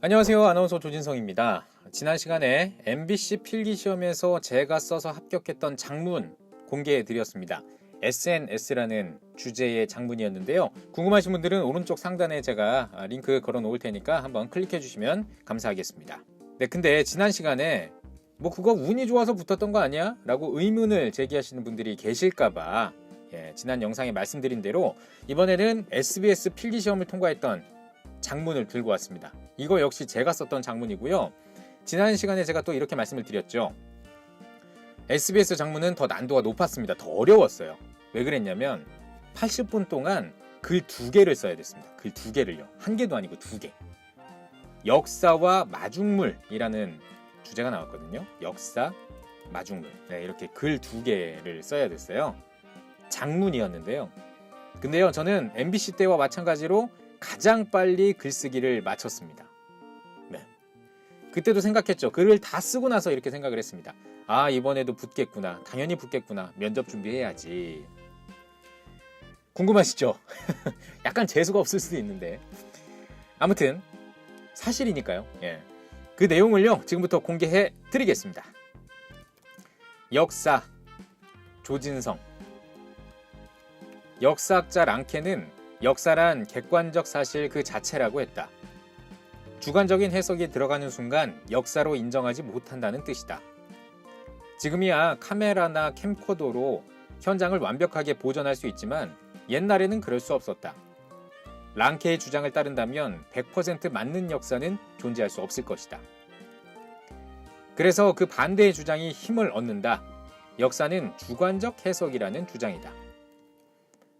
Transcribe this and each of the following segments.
안녕하세요. 아나운서 조진성입니다. 지난 시간에 MBC 필기 시험에서 제가 써서 합격했던 장문 공개해 드렸습니다. SNS라는 주제의 장문이었는데요. 궁금하신 분들은 오른쪽 상단에 제가 링크 걸어 놓을 테니까 한번 클릭해 주시면 감사하겠습니다. 네, 근데 지난 시간에 뭐 그거 운이 좋아서 붙었던 거 아니야? 라고 의문을 제기하시는 분들이 계실까봐 예, 지난 영상에 말씀드린 대로 이번에는 SBS 필기 시험을 통과했던 장문을 들고 왔습니다. 이거 역시 제가 썼던 장문이고요. 지난 시간에 제가 또 이렇게 말씀을 드렸죠. SBS 장문은 더 난도가 높았습니다. 더 어려웠어요. 왜 그랬냐면 80분 동안 글 두 개를 써야 됐습니다. 글 두 개를요. 한 개도 아니고 두 개. 역사와 마중물이라는 주제가 나왔거든요. 역사, 마중물. 네, 이렇게 글 두 개를 써야 됐어요. 장문이었는데요. 근데요, 저는 MBC 때와 마찬가지로 가장 빨리 글쓰기를 마쳤습니다. 네. 그때도 생각했죠. 글을 다 쓰고 나서 이렇게 생각을 했습니다. 아, 이번에도 붙겠구나. 당연히 붙겠구나. 면접 준비해야지. 궁금하시죠? 약간 재수가 없을 수도 있는데. 아무튼, 사실이니까요. 예. 그 내용을요, 지금부터 공개해 드리겠습니다. 역사, 조진성. 역사학자 랑케는 역사란 객관적 사실 그 자체라고 했다. 주관적인 해석이 들어가는 순간 역사로 인정하지 못한다는 뜻이다. 지금이야 카메라나 캠코더로 현장을 완벽하게 보존할 수 있지만 옛날에는 그럴 수 없었다. 랑케의 주장을 따른다면 100% 맞는 역사는 존재할 수 없을 것이다. 그래서 그 반대의 주장이 힘을 얻는다. 역사는 주관적 해석이라는 주장이다.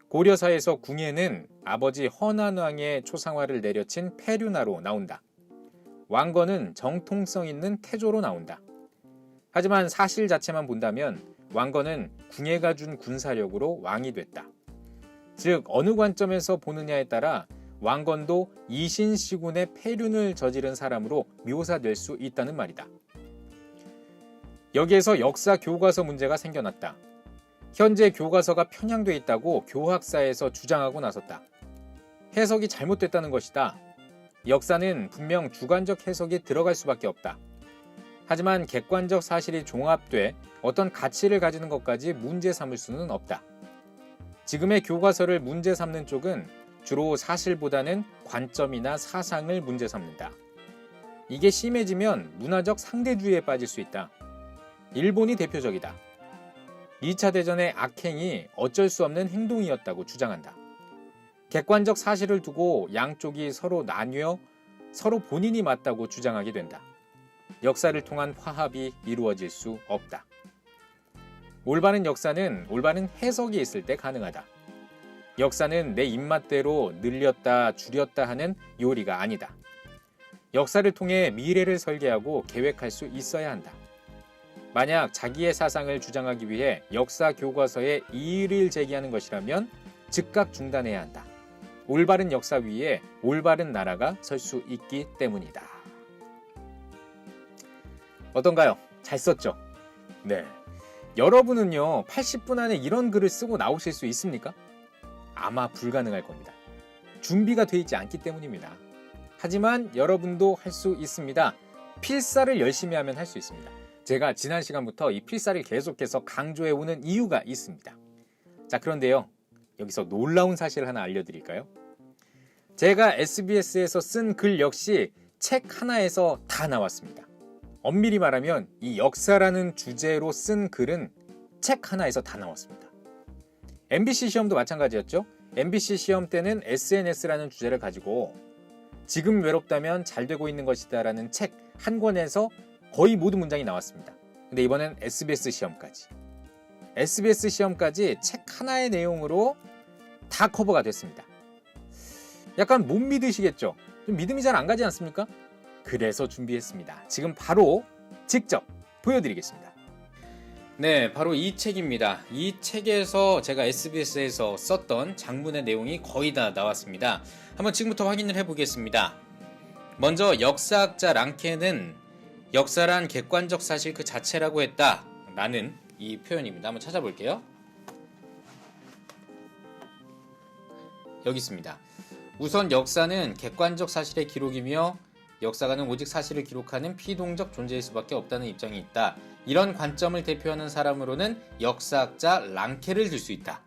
고려사에서 궁예는 아버지 허난왕의 초상화를 내려친 폐륜화로 나온다. 왕건은 정통성 있는 태조로 나온다. 하지만 사실 자체만 본다면 왕건은 궁예가 준 군사력으로 왕이 됐다. 즉 어느 관점에서 보느냐에 따라 왕건도 이신시군의 폐륜을 저지른 사람으로 묘사될 수 있다는 말이다. 여기에서 역사 교과서 문제가 생겨났다. 현재 교과서가 편향돼 있다고 교학사에서 주장하고 나섰다. 해석이 잘못됐다는 것이다. 역사는 분명 주관적 해석이 들어갈 수밖에 없다. 하지만 객관적 사실이 종합돼 어떤 가치를 가지는 것까지 문제 삼을 수는 없다. 지금의 교과서를 문제 삼는 쪽은 주로 사실보다는 관점이나 사상을 문제 삼는다. 이게 심해지면 문화적 상대주의에 빠질 수 있다. 일본이 대표적이다. 2차 대전의 악행이 어쩔 수 없는 행동이었다고 주장한다. 객관적 사실을 두고 양쪽이 서로 나뉘어 서로 본인이 맞다고 주장하게 된다. 역사를 통한 화합이 이루어질 수 없다. 올바른 역사는 올바른 해석이 있을 때 가능하다. 역사는 내 입맛대로 늘렸다 줄였다 하는 요리가 아니다. 역사를 통해 미래를 설계하고 계획할 수 있어야 한다. 만약 자기의 사상을 주장하기 위해 역사 교과서에 이의를 제기하는 것이라면 즉각 중단해야 한다. 올바른 역사 위에 올바른 나라가 설 수 있기 때문이다. 어떤가요? 잘 썼죠? 네. 여러분은요, 80분 안에 이런 글을 쓰고 나오실 수 있습니까? 아마 불가능할 겁니다. 준비가 돼 있지 않기 때문입니다. 하지만 여러분도 할 수 있습니다. 필사를 열심히 하면 할 수 있습니다. 제가 지난 시간부터 이 필사를 계속해서 강조해 오는 이유가 있습니다. 자, 그런데요. 여기서 놀라운 사실 하나 알려드릴까요? 제가 SBS에서 쓴 글 역시 책 하나에서 다 나왔습니다. 엄밀히 말하면 이 역사라는 주제로 쓴 글은 책 하나에서 다 나왔습니다. MBC 시험도 마찬가지였죠. MBC 시험 때는 SNS라는 주제를 가지고 지금 외롭다면 잘 되고 있는 것이다라는 책 한 권에서 거의 모든 문장이 나왔습니다. 근데 이번엔 SBS 시험까지. SBS 시험까지 책 하나의 내용으로 다 커버가 됐습니다. 약간 못 믿으시겠죠? 좀 믿음이 잘 안 가지 않습니까? 그래서 준비했습니다. 지금 바로 직접 보여드리겠습니다. 네, 바로 이 책입니다. 이 책에서 제가 SBS에서 썼던 장문의 내용이 거의 다 나왔습니다. 한번 지금부터 확인을 해보겠습니다. 먼저 역사학자 랑케는 역사란 객관적 사실 그 자체라고 했다. 라는 이 표현입니다. 한번 찾아볼게요. 여기 있습니다. 우선 역사는 객관적 사실의 기록이며 역사가는 오직 사실을 기록하는 피동적 존재일 수밖에 없다는 입장이 있다. 이런 관점을 대표하는 사람으로는 역사학자 랑케를 들 수 있다.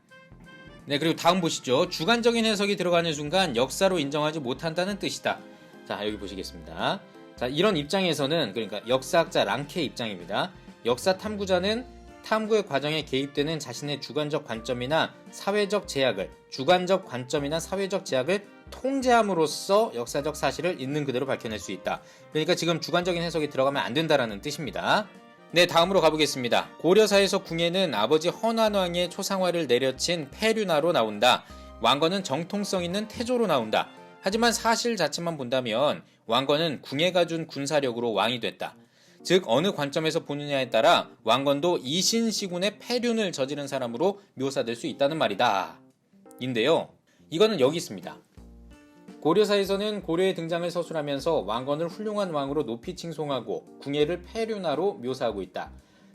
네, 그리고 다음 보시죠. 주관적인 해석이 들어가는 순간 역사로 인정하지 못한다는 뜻이다. 자, 여기 보시겠습니다. 자, 이런 입장에서는 그러니까 역사학자 랑케 입장입니다. 역사 탐구자는 탐구의 과정에 개입되는 자신의 주관적 관점이나 사회적 제약을 주관적 관점이나 사회적 제약을 통제함으로써 역사적 사실을 있는 그대로 밝혀낼 수 있다. 그러니까 지금 주관적인 해석이 들어가면 안 된다라는 뜻입니다. 네, 다음으로 가보겠습니다. 고려사에서 궁예는 아버지 헌안왕의 초상화를 내려친 폐륜화로 나온다. 왕건은 정통성 있는 태조로 나온다. 하지만 사실 자체만 본다면 왕건은 궁예가 준 군사력으로 왕이 됐다. 즉 어느 관점에서 보느냐에 따라 왕건도 이신시군의 폐륜을 저지른 사람으로 묘사될 수 있다는 말이다. 인데요. 이거는 여기 있습니다. 고려사에서는 고려의 등장을 서술하면서 왕건을 훌륭한 왕으로 높이 칭송하고 궁예를 폐륜화로 묘사하고 있다.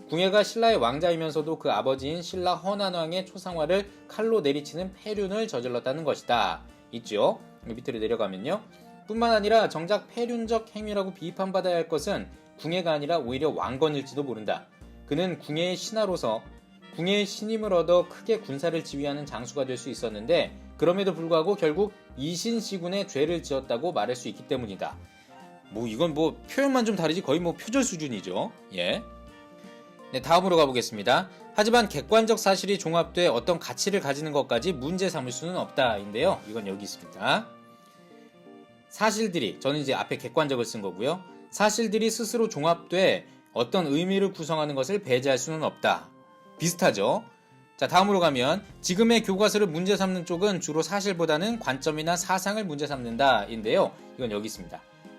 궁예가 신라의 왕자이면서도 그 아버지인 신라 헌안왕의 초상화를 칼로 내리치는 폐륜을 저질렀다는 것이다. 있죠? 밑으로 내려가면요. 뿐만 아니라 정작 폐륜적 행위라고 비판받아야 할 것은 궁예가 아니라 오히려 왕건일지도 모른다. 그는 궁예의 신하로서 궁예의 신임을 얻어 크게 군사를 지휘하는 장수가 될 수 있었는데 그럼에도 불구하고 결국 이신시군의 죄를 지었다고 말할 수 있기 때문이다. 뭐 이건 뭐 표현만 좀 다르지 거의 뭐 표절 수준이죠. 예. 네, 다음으로 가보겠습니다. 하지만 객관적 사실이 종합돼 어떤 가치를 가지는 것까지 문제 삼을 수는 없다인데요. 이건 여기 있습니다. 사실들이 저는 이제 앞에 객관적을 쓴 거고요. 사실들이 스스로 종합돼 어떤 의미를 구성하는 것을 배제할 수는 없다. 비슷하죠? 자, 다음으로 가면 지금의 교과서를 문제 삼는 쪽은 주로 사실보다는 관점이나 사상을 문제 삼는다인데요. 이건 여기 있습니다.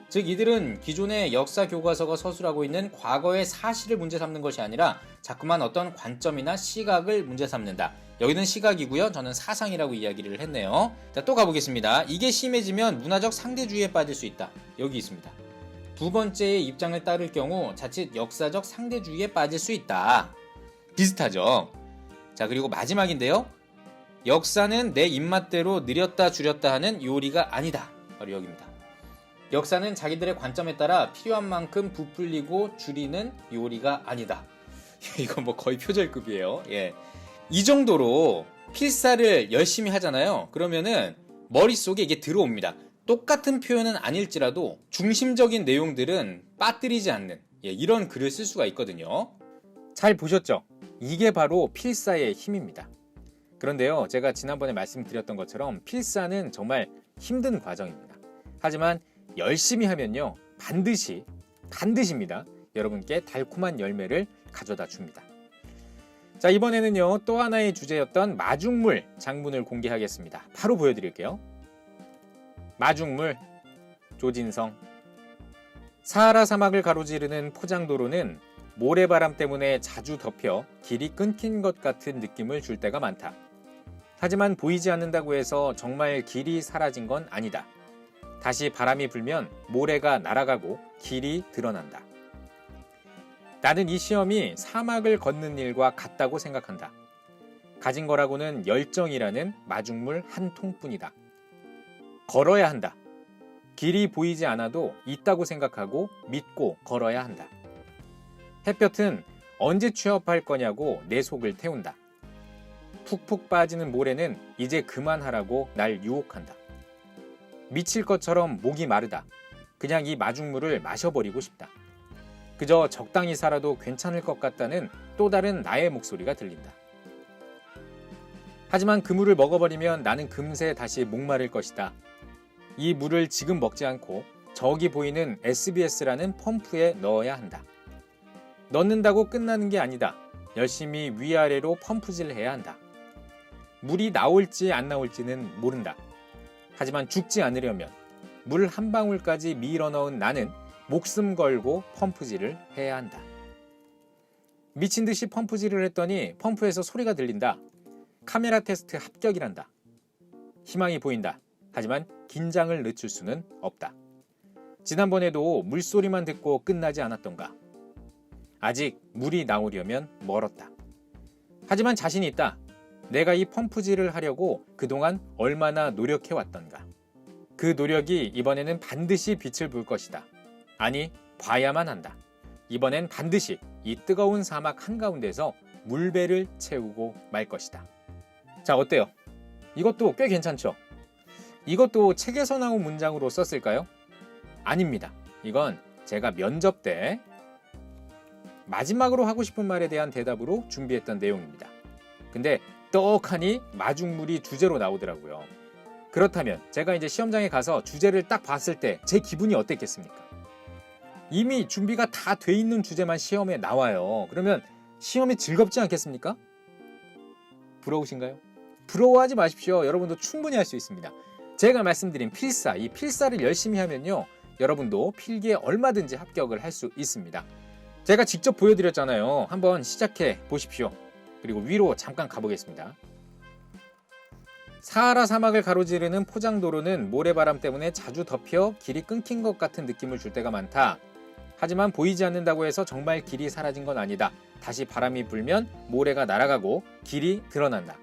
즉 이들은 기존의 역사 교과서가 서술하고 있는 과거의 사실을 문제 삼는 것이 아니라 자꾸만 어떤 관점이나 시각을 문제 삼는다. 여기는 시각이고요. 저는 사상이라고 이야기를 했네요. 자, 또 가보겠습니다. 이게 심해지면 문화적 상대주의에 빠질 수 있다. 여기 있습니다. 두 번째의 입장을 따를 경우 자칫 역사적 상대주의에 빠질 수 있다. 비슷하죠. 자, 그리고 마지막인데요. 역사는 내 입맛대로 느렸다 줄였다 하는 요리가 아니다. 바로 여기입니다. 역사는 자기들의 관점에 따라 필요한 만큼 부풀리고 줄이는 요리가 아니다. 이건 뭐 거의 표절급이에요. 예. 이 정도로 필사를 열심히 하잖아요. 그러면은 머릿속에 이게 들어옵니다. 똑같은 표현은 아닐지라도 중심적인 내용들은 빠뜨리지 않는 예, 이런 글을 쓸 수가 있거든요. 잘 보셨죠? 이게 바로 필사의 힘입니다. 그런데요, 제가 지난번에 말씀드렸던 것처럼 필사는 정말 힘든 과정입니다. 하지만 열심히 하면요, 반드시, 반드시입니다. 여러분께 달콤한 열매를 가져다 줍니다. 자, 이번에는요, 또 하나의 주제였던 마중물 장문을 공개하겠습니다. 바로 보여드릴게요. 마중물, 조진성. 사하라 사막을 가로지르는 포장도로는 모래바람 때문에 자주 덮여 길이 끊긴 것 같은 느낌을 줄 때가 많다. 하지만 보이지 않는다고 해서 정말 길이 사라진 건 아니다. 다시 바람이 불면 모래가 날아가고 길이 드러난다. 나는 이 시험이 사막을 걷는 일과 같다고 생각한다. 가진 거라고는 열정이라는 마중물 한 통뿐이다. 걸어야 한다. 길이 보이지 않아도 있다고 생각하고 믿고 걸어야 한다. 햇볕은 언제 취업할 거냐고 내 속을 태운다. 푹푹 빠지는 모래는 이제 그만하라고 날 유혹한다. 미칠 것처럼 목이 마르다. 그냥 이 마중물을 마셔버리고 싶다. 그저 적당히 살아도 괜찮을 것 같다는 또 다른 나의 목소리가 들린다. 하지만 그 물을 먹어버리면 나는 금세 다시 목마를 것이다. 이 물을 지금 먹지 않고 저기 보이는 SBS라는 펌프에 넣어야 한다. 넣는다고 끝나는 게 아니다. 열심히 위아래로 펌프질 해야 한다. 물이 나올지 안 나올지는 모른다. 하지만 죽지 않으려면 물 한 방울까지 밀어 넣은 나는 목숨 걸고 펌프질을 해야 한다. 미친 듯이 펌프질을 했더니 펌프에서 소리가 들린다. 카메라 테스트 합격이란다. 희망이 보인다. 하지만 긴장을 늦출 수는 없다. 지난번에도 물소리만 듣고 끝나지 않았던가. 아직 물이 나오려면 멀었다. 하지만 자신이 있다. 내가 이 펌프질을 하려고 그동안 얼마나 노력해 왔던가. 그 노력이 이번에는 반드시 빛을 볼 것이다. 아니, 봐야만 한다. 이번엔 반드시 이 뜨거운 사막 한가운데서 물배를 채우고 말 것이다. 자, 어때요? 이것도 꽤 괜찮죠? 이것도 책에서 나온 문장으로 썼을까요? 아닙니다. 이건 제가 면접 때 마지막으로 하고 싶은 말에 대한 대답으로 준비했던 내용입니다. 근데 떡하니 마중물이 주제로 나오더라고요. 그렇다면 제가 이제 시험장에 가서 주제를 딱 봤을 때 제 기분이 어땠겠습니까? 이미 준비가 다 돼 있는 주제만 시험에 나와요. 그러면 시험이 즐겁지 않겠습니까? 부러우신가요? 부러워하지 마십시오. 여러분도 충분히 할 수 있습니다. 제가 말씀드린 필사, 이 필사를 열심히 하면요. 여러분도 필기에 얼마든지 합격을 할 수 있습니다. 제가 직접 보여드렸잖아요. 한번 시작해 보십시오. 그리고 위로 잠깐 가보겠습니다. 사하라 사막을 가로지르는 포장도로는 모래바람 때문에 자주 덮여 길이 끊긴 것 같은 느낌을 줄 때가 많다. 하지만 보이지 않는다고 해서 정말 길이 사라진 건 아니다. 다시 바람이 불면 모래가 날아가고 길이 드러난다.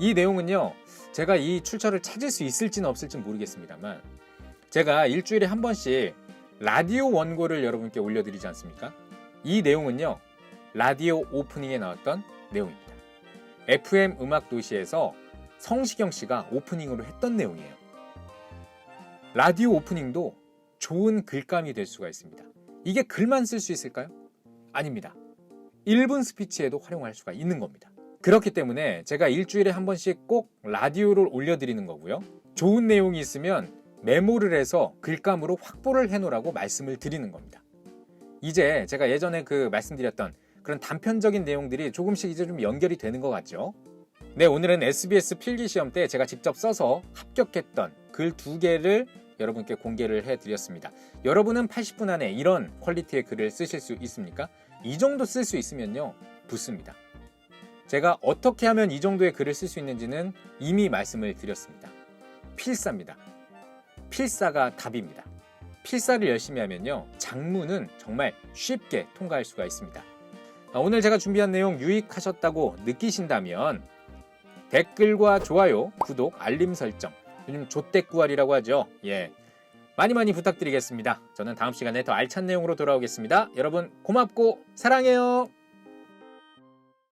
이 내용은요, 제가 이 출처를 찾을 수 있을지는 없을지는 모르겠습니다만, 제가 일주일에 한 번씩 라디오 원고를 여러분께 올려드리지 않습니까? 이 내용은요, 라디오 오프닝에 나왔던 내용입니다. FM 음악 도시에서 성시경 씨가 오프닝으로 했던 내용이에요. 라디오 오프닝도 좋은 글감이 될 수가 있습니다. 이게 글만 쓸 수 있을까요? 아닙니다. 1분 스피치에도 활용할 수가 있는 겁니다. 그렇기 때문에 제가 일주일에 한 번씩 꼭 라디오를 올려드리는 거고요. 좋은 내용이 있으면 메모를 해서 글감으로 확보를 해놓으라고 말씀을 드리는 겁니다. 이제 제가 예전에 그 말씀드렸던 그런 단편적인 내용들이 조금씩 이제 좀 연결이 되는 것 같죠? 네, 오늘은 SBS 필기 시험 때 제가 직접 써서 합격했던 글 두 개를 여러분께 공개를 해드렸습니다. 여러분은 80분 안에 이런 퀄리티의 글을 쓰실 수 있습니까? 이 정도 쓸 수 있으면요, 붙습니다. 제가 어떻게 하면 이 정도의 글을 쓸 수 있는지는 이미 말씀을 드렸습니다. 필사입니다. 필사가 답입니다. 필사를 열심히 하면요, 장문은 정말 쉽게 통과할 수가 있습니다. 아, 오늘 제가 준비한 내용 유익하셨다고 느끼신다면 댓글과 좋아요, 구독, 알림 설정, 요즘 조떼꾸알이라고 하죠. 예. 많이 많이 부탁드리겠습니다. 저는 다음 시간에 더 알찬 내용으로 돌아오겠습니다. 여러분 고맙고 사랑해요.